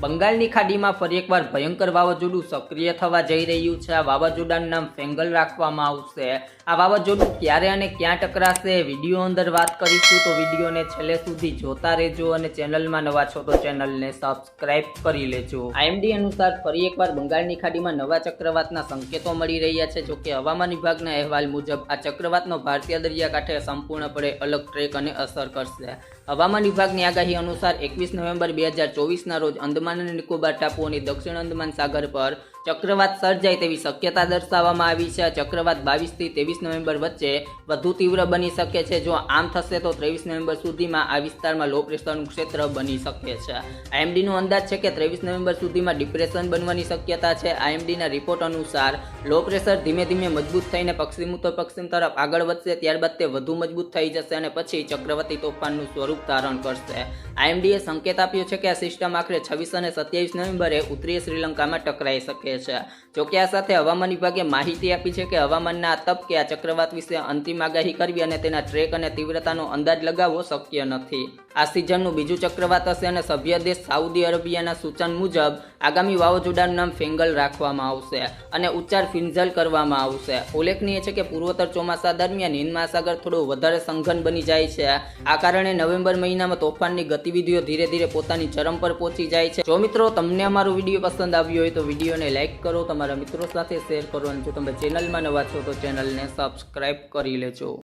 બંગાળની ખાડીમાં ફરી એકવાર ભયંકર વાવાઝોડું સક્રિય થવા જઈ રહ્યું છે. આ વાવાઝોડાનું નામ ફેંગલ રાખવામાં આવશે. આ વાવાઝોડું ક્યારે અને ક્યાં ટકરાશે વીડિયો અંદર વાત કરીશું. તો વિડીયોને છેલ્લે સુધી જોતા રહેજો અને ચેનલમાં નવા છો તો ચેનલને સબસ્ક્રાઇબ કરી લેજો. આઈએમડી અનુસાર ફરી એકવાર બંગાળની ખાડીમાં નવા ચક્રવાતના સંકેતો મળી રહ્યા છે. જોકે હવામાન વિભાગના અહેવાલ મુજબ આ ચક્રવાતનો ભારતીય દરિયાકાંઠે સંપૂર્ણપણે અલગ ટ્રેક અને અસર કરશે. હવામાન વિભાગની આગાહી અનુસાર એકવીસ નવેમ્બર બે હજાર ચોવીસના રોજ અંદમાન અને નિકોબાર ટાપુઓની દક્ષિણ અંદમાન સાગર પર ચક્રવાત સર્જાય તેવી શક્યતા દર્શાવવામાં આવી છે. ચક્રવાત બાવીસથી ત્રેવીસ નવેમ્બર વચ્ચે વધુ તીવ્ર બની શકે છે. જો આમ થશે તો ત્રેવીસ નવેમ્બર સુધીમાં આ વિસ્તારમાં લો પ્રેશરનું ક્ષેત્ર બની શકે છે. આઈએમડીનો અંદાજ છે કે ત્રેવીસ નવેમ્બર સુધીમાં ડિપ્રેશન બનવાની શક્યતા છે. આઈએમડીના રિપોર્ટ અનુસાર લો પ્રેશર ધીમે ધીમે મજબૂત થઈને પશ્ચિમ ઉત્તર પશ્ચિમ તરફ આગળ વધશે, ત્યારબાદ તે વધુ મજબૂત થઈ જશે અને પછી ચક્રવર્તી તોફાનનું સ્વરૂપ ધારણ કરશે. આઈએમડીએ સંકેત આપ્યો છે કે આ સિસ્ટમ આખરે છવ્વીસ અને સત્યાવીસ નવેમ્બરે ઉત્તરીય શ્રીલંકામાં ટકરાઈ શકે છે. જોકે આ સાથે હવામાન વિભાગે માહિતી આપી છે કે હવામાનના આ કે આ ચક્રવાત વિશે અંતિમ આગાહી કરવી અને તેના ટ્રેક અને તીવ્રતાનો અંદાજ લગાવવો શક્ય નથી. આ સિઝનનું બીજું ચક્રવાત હશે અને સભ્ય દેશ સાઉદી અરેબિયાના સૂચન મુજબ આગામી વાવાઝોડાનું નામ ફેંગલ રાખવામાં આવશે અને ઉચ્ચાર ફિન્ઝલ કરવામાં આવશે. ઉલ્લેખનીય છે કે પૂર્વોત્તર ચોમાસા દરમિયાન હિન્દ મહાસાગર થોડો વધારે સંઘન બની જાય છે. આ કારણે નવેમ્બર મહિનામાં તોફાનની ગતિવિધિઓ ધીરે ધીરે પોતાની ચરમ પર પહોંચી જાય છે. જો મિત્રો, તમને અમારો વીડિયો પસંદ આવ્યો હોય તો વિડીયોને લાઇક કરો, તમારા મિત્રો સાથે શેર કરો અને જો તમે ચેનલમાં નવા છો તો ચેનલને સબસ્ક્રાઇબ કરી લેજો.